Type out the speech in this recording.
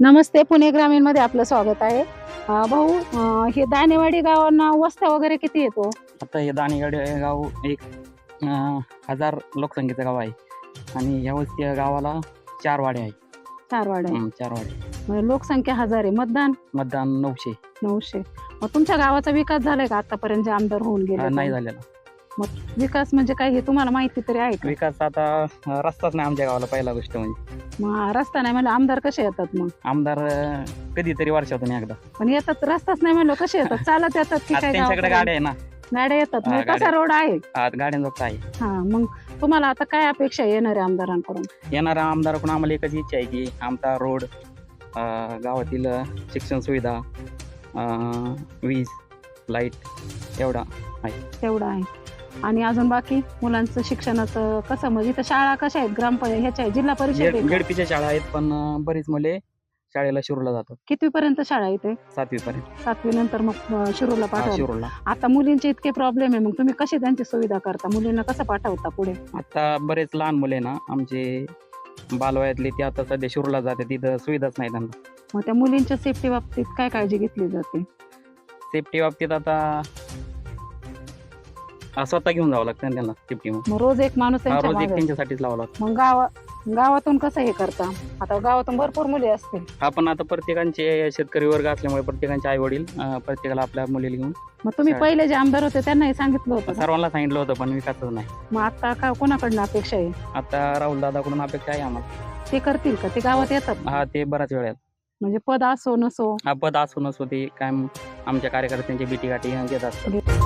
नमस्ते पुणे ग्रामीणमध्ये आपलं स्वागत आहे. भाऊ हे दानेवाडी गावांना वस्त्या वगैरे किती येतो? आता हे हे गाव एक अं, हजार लोकसंख्येचं गाव आहे. आणि या वस्ती या गावाला चार वाडे आहे चार वाड्या. हं, चार वाडे म्हणजे लोकसंख्या हजार आहे. मतदान? मतदान नऊशे. नऊशे. मग तुमच्या गावाचा विकास झालाय का आतापर्यंत जे आमदार होऊन गेले अं, नाही ते? झालेला विकास म्हणजे काय हे तुम्हाला माहिती तरी आहे का? विकास आता अं, रस्ताच नाही आमच्या गावाला पहिला गोष्ट म्हणजे. मग रस्ता नाही म्हणलं आमदार कसे येतात मग? आमदार अं, कधीतरी वर्षातून एकदा. पण येतात रस्ताच नाही म्हणलं कसे येतात? चालत येतात की आता काय त्यांच्याकडे गावाकडे? गाड्या आहे ना. गाड्या येतात हा, तसा गाड्या. रोड आहे? आत गाड्यांचा आहे. हा मग तुम्हाला आता काय अपेक्षा आहे येणाऱ्या आमदारांकडून? येणाऱ्या आमदाराकडून आम्हाला एकच इच्छा आहे की आमचा रोड अं, गावातील अं, शिक्षण सुविधा अं, वीज लाइट एवढा तेवढं आहे. आणि अजून बाकी मुलांचं शिक्षणाचं कसं म्हणजे इथं शाळा कशा आहेत? ग्राम ह्याच्या आहेत? जिल्हा परिषद आहे का? झेडपीच्या शाळा आहेत पण अं, बरीच मुले शाळेला शिरूरला जातात. कितवी पर्यंत शाळा इथे? सातवी पर्यंत. सातवी नंतर मग अं, शिरूरला पाठवा. शिरूरला. आता मुलींचे इतके प्रॉब्लेम आहे मग तुम्ही कशी त्यांची सुविधा करता? मुलींना कसं पाठवता पुढे? आता बरेच लहान मुले ना आमचे बालवयातले ते आता सध्या शिरूरला जाते तिथं सुविधाच नाही त्यांना. मग त्या मुलींच्या सेफ्टी बाबतीत काय काळजी घेतली जाते? सेफ्टी बाबतीत आता हा, स्वतः घेऊन जावं लागतं ना त्यांना सेफ्टी मग. मग रोज एक माणूस हा, त्यांच्या रोज एक मागे. त्यांच्यासाठीच लावावं लागतं. मग गावा गावातून कसं हे करता? आता गावातून भरपूर मुली असतील. आपण आता प्रत्येकांचे शेतकरी वर्ग असल्यामुळे प्रत्येकांचे आई वडील प्रत्येकाला आपल्या मुलीला घेऊन मग तुम्ही शाळेत. पहिले जे आमदार होते त्यांनाही सांगितलं होतं का? सर्वांना सांगितलं होतं पण विकासच नाही. मग आता का कोणाकडनं अपेक्षा आहे? आता राहुल दादाकडून अपेक्षा आहे आम्हाला. ते करतील का? ते गावात येतात? हा ते बऱ्याच वेळात म्हणजे पद असो नसो. हा पद असो ते काय आमच्या कार्यकर्त्यांची बिटी गाठी घेत असतात. म्हणजे